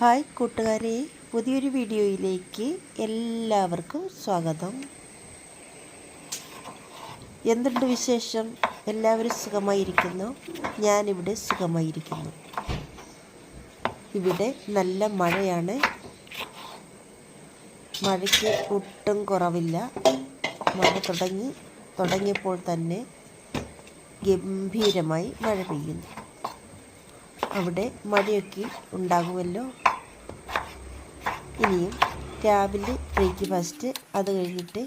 Hi കൂട്ടുകാരെ പുതിയൊരു വീഡിയോയിലേക്ക് എല്ലാവർക്കും സ്വാഗതം. എന്തുണ്ട് വിശേഷം? എല്ലാവരും സുഖമായിരിക്കുന്നു? ഞാനിവിടെ സുഖമായിരിക്കുന്നു. ഇവിടെ നല്ല മഴയാണ്. മഴയ്ക്ക് ഒട്ടും കുറവില്ല. മഴ തുടങ്ങി തുടങ്ങിയപ്പോൾ തന്നെ ഗംഭീരമായി മഴ പെയ്യുന്നു. അവിടെ മഴയൊക്കെ ഉണ്ടാകുമല്ലോ? ഇനിയും രാവിലെ ബ്രേക്ക്ഫാസ്റ്റ് അത് കഴിഞ്ഞിട്ട്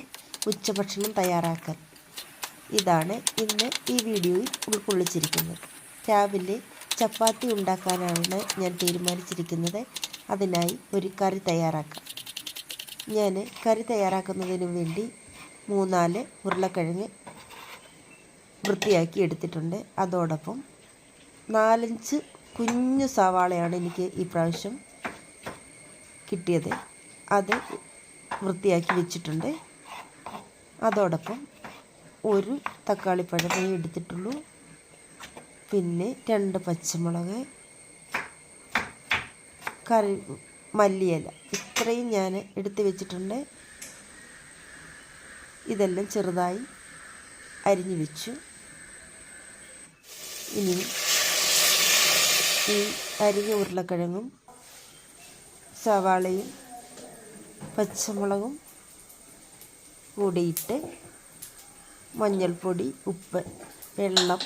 ഉച്ചഭക്ഷണം തയ്യാറാക്കാൻ ഇതാണ് ഇന്ന് ഈ വീഡിയോയിൽ ഉൾക്കൊള്ളിച്ചിരിക്കുന്നത്. രാവിലെ ചപ്പാത്തി ഉണ്ടാക്കാനാണ് ഞാൻ തീരുമാനിച്ചിരിക്കുന്നത്. അതിനായി ഒരു കറി തയ്യാറാക്കാം. ഞാൻ കറി തയ്യാറാക്കുന്നതിന് വേണ്ടി മൂന്നാൽ ഉരുളക്കിഴങ്ങ് വൃത്തിയാക്കി എടുത്തിട്ടുണ്ട്. അതോടൊപ്പം നാലഞ്ച് കുഞ്ഞു സവാളയാണ് എനിക്ക് ഈ പ്രാവശ്യം കിട്ടിയത്. അത് വൃത്തിയാക്കി വെച്ചിട്ടുണ്ട്. അതോടൊപ്പം ഒരു തക്കാളിപ്പഴമേ എടുത്തിട്ടുള്ളൂ. പിന്നെ രണ്ട് പച്ചമുളക് കറി മല്ലിയില. ഇത്രയും ഞാൻ എടുത്ത് വെച്ചിട്ടുണ്ട്. ഇതെല്ലാം ചെറുതായി അരിഞ്ഞു വെച്ചു. ഇനി ഈ അരിഞ്ഞ ഉരുളക്കിഴങ്ങും സവാളയും പച്ചമുളകും കൂടിയിട്ട് മഞ്ഞൾപ്പൊടി ഉപ്പ് വെള്ളം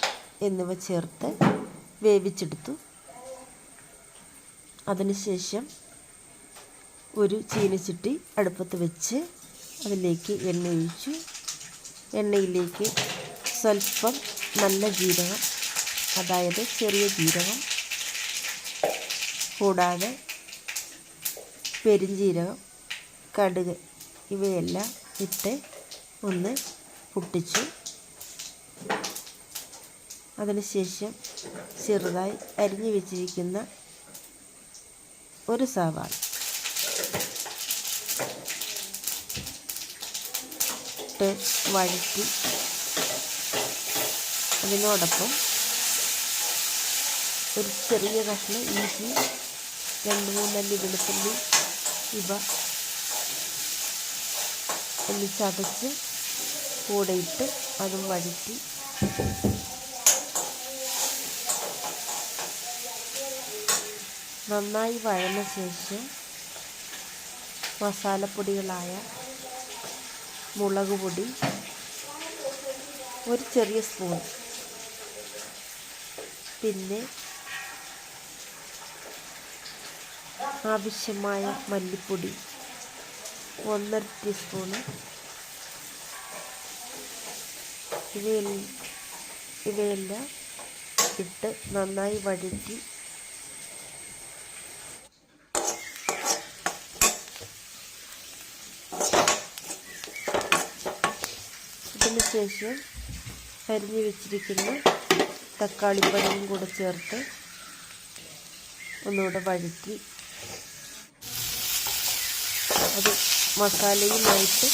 എന്നിവ ചേർത്ത് വേവിച്ചെടുത്തു. അതിനുശേഷം ഒരു ചീനച്ചട്ടി അടുപ്പത്ത് വെച്ച് അതിലേക്ക് എണ്ണ ഒഴിച്ചു. എണ്ണയിലേക്ക് സ്വല്പം നല്ല ജീരകം അതായത് ചെറിയ ജീരകം കൂടാതെ പെരിഞ്ജീരകം കടുക് ഇവയെല്ലാം ഇട്ട് ഒന്ന് പൊട്ടിച്ചു. അതിനുശേഷം ചെറുതായി അരിഞ്ഞു വെച്ചിരിക്കുന്ന ഒരു സവാള. ഇട്ട് വഴറ്റി അതിനോടൊപ്പം ഒരു ചെറിയ കഷ്ണം ഇഞ്ചി രണ്ട് മൂന്നല്ലി വെളുത്തുള്ളി ഇവ ഒന്ന് ചതച്ച് കൂടെ ഇട്ട് അതും വഴറ്റി. നന്നായി വഴന്ന ശേഷം മസാലപ്പൊടികളായ മുളക് പൊടി ഒരു ചെറിയ സ്പൂൺ. പിന്നെ ആവശ്യമായ മല്ലിപ്പൊടി ഒന്നര ടീസ്പൂണ് ഇവയിൽ ഇവയെല്ലാം ഇട്ട് നന്നായി വഴറ്റി ശേഷം അരിഞ്ഞു വെച്ചിരിക്കുന്ന തക്കാളിപ്പഴവും കൂടെ ചേർത്ത് ഒന്നുകൂടെ വഴറ്റി അത് മസാലയുമായിട്ട്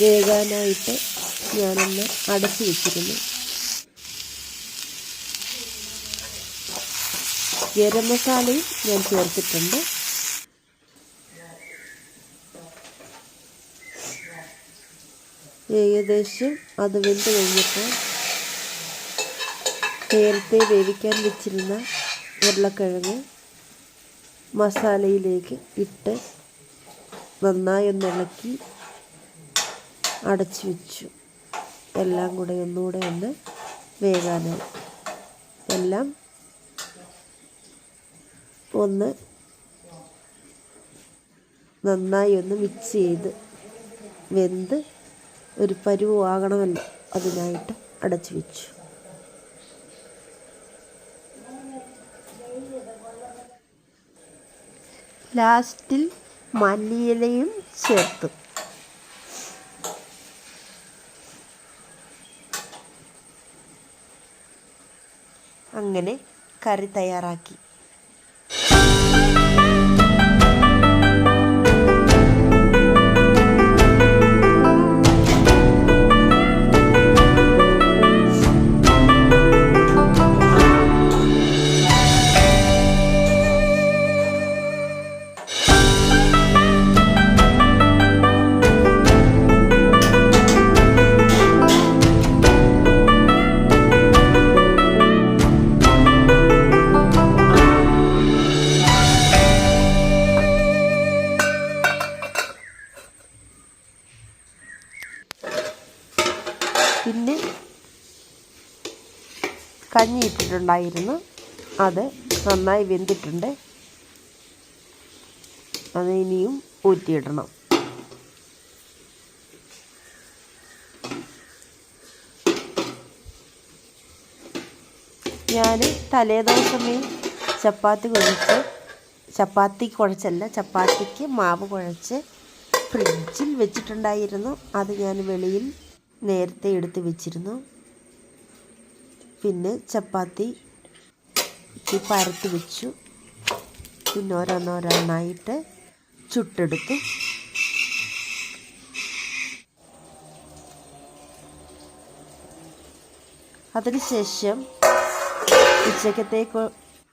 വേകാനായിട്ട് ഞാനൊന്ന് അടച്ചു വെച്ചിരുന്നു. ഗരം മസാലയും ഞാൻ ചേർത്തിട്ടുണ്ട്. ഏകദേശം അത് വെന്ത് കഴിഞ്ഞപ്പോൾ നേരത്തെ വേവിക്കാൻ വെച്ചിരുന്ന ഉരുളക്കിഴങ്ങ് മസാലയിലേക്ക് ഇട്ട് നന്നായി ഒന്ന് ഇളക്കി അടച്ചു വെച്ചു. എല്ലാം കൂടെ ഒന്നുകൂടെ ഒന്ന് വേകാനായി. എല്ലാം ഒന്ന് നന്നായി ഒന്ന് മിക്സ് ചെയ്ത് വെന്ത് ഒരു പരുവാകണമല്ലോ അതിനായിട്ട് അടച്ചു വെച്ചു. ലാസ്റ്റിൽ മല്ലിയിലയും ചേർത്തു. അങ്ങനെ കറി തയ്യാറാക്കി. കഞ്ഞി ഇട്ടിട്ടുണ്ടായിരുന്നു അത് നന്നായി വെന്തിട്ടുണ്ട്. അത് ഇനിയും ഊറ്റിയിടണം. ഞാൻ തലേദിവസമേ ചപ്പാത്തി കുഴച്ച് ചപ്പാത്തി കുഴച്ചല്ല ചപ്പാത്തിക്ക് മാവ് കുഴച്ച് ഫ്രിഡ്ജിൽ വെച്ചിട്ടുണ്ടായിരുന്നു. അത് ഞാൻ വെളിയിൽ നേരത്തെ എടുത്ത് വെച്ചിരുന്നു. പിന്നെ ചപ്പാത്തി പരത്തി വെച്ചു. പിന്നെ ഓരോന്നോരോന്നായിട്ട് ചുട്ടെടുത്തു അതിനുശേഷം ഉച്ചക്കത്തേക്ക്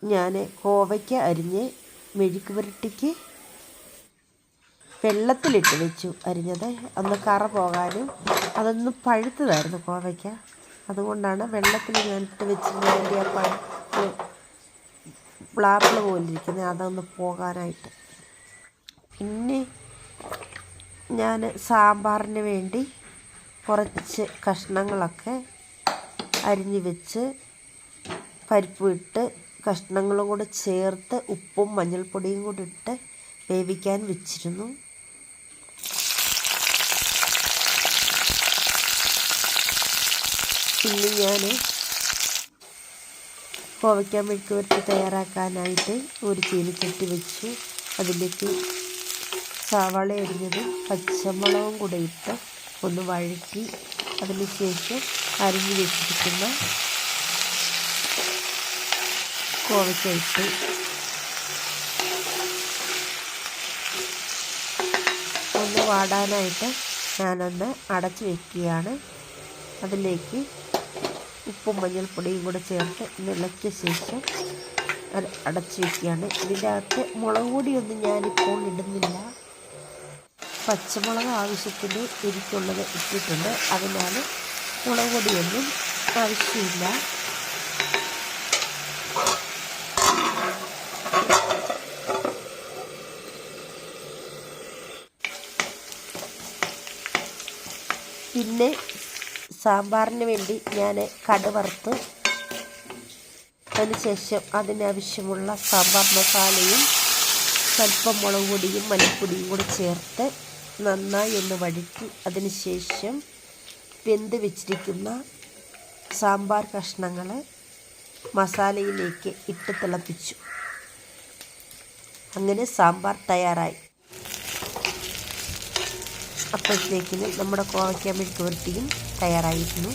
ഞാൻ കോവയ്ക്ക അരിഞ്ഞ് മെഴുക്ക് പുരട്ടിക്ക് വെള്ളത്തിലിട്ട് വെച്ചു. അരിഞ്ഞത് അന്ന് കറ പോകാനും അതൊന്ന് പഴുത്തതായിരുന്നു കോവയ്ക്ക. അതുകൊണ്ടാണ് വെള്ളത്തിൽ ഞാനിട്ട് ഇട്ട് വെച്ചിരുന്നതിന്റെ ആ പഴുപ്പ് പ്ലാപ്പിൾ പോലിരിക്കുന്നത്. അതൊന്ന് പോകാനായിട്ട്. പിന്നെ ഞാൻ സാമ്പാറിന് വേണ്ടി കുറച്ച് കഷ്ണങ്ങളൊക്കെ അരിഞ്ഞ് വെച്ച് പരിപ്പ് ഇട്ട് കഷ്ണങ്ങളും കൂടെ ചേർത്ത് ഉപ്പും മഞ്ഞൾപ്പൊടിയും കൂടി ഇട്ട് വേവിക്കാൻ വെച്ചിരുന്നു. പിന്നെ ഞാൻ കോവയ്ക്ക വരുത്തി തയ്യാറാക്കാനായിട്ട് ഒരു ചീനിച്ചട്ടി വെച്ചു. അതിലേക്ക് സവാള എരിഞ്ഞത് പച്ചമുളകും കൂടെ ഇട്ട് ഒന്ന് വഴറ്റി അതിന് ശേഷം അരിഞ്ഞ് വെച്ചിരിക്കുന്ന കോവയ്ക്ക ഇട്ട് ഒന്ന് വാടാനായിട്ട് ഞാനൊന്ന് അടച്ച് വയ്ക്കുകയാണ് അതിലേക്ക് ഉപ്പും മഞ്ഞൾപ്പൊടിയും കൂടെ ചേർത്ത് ഇളക്കിയ ശേഷം അത് അടച്ചു വയ്ക്കുകയാണ് ഇതിന്റെ അകത്ത് മുളക് പൊടിയൊന്നും ഞാനിപ്പോൾ ഇടുന്നില്ല. പച്ചമുളക് ആവശ്യത്തിന് എനിക്കുള്ളത് ഇട്ടിട്ടുണ്ട്. അതിനാൽ മുളക് പൊടിയൊന്നും ആവശ്യമില്ല. പിന്നെ സാമ്പാറിന് വേണ്ടി ഞാൻ കട വറുത്ത് അതിനുശേഷം അതിനാവശ്യമുള്ള സാമ്പാർ മസാലയും സ്വല്പം മുളക് പൊടിയും മല്ലിപ്പൊടിയും കൂടി ചേർത്ത് നന്നായി ഒന്ന് വഴറ്റി അതിനുശേഷം വെന്ത് വെച്ചിരിക്കുന്ന സാമ്പാർ കഷ്ണങ്ങൾ മസാലയിലേക്ക് ഇട്ട് തിളപ്പിച്ചു. അങ്ങനെ സാമ്പാർ തയ്യാറായി. അപ്പോഴത്തേക്കിന് നമ്മുടെ കോവയ്ക്ക മെഴുക്ക് പുരട്ടിയും തയ്യാറായിരുന്നു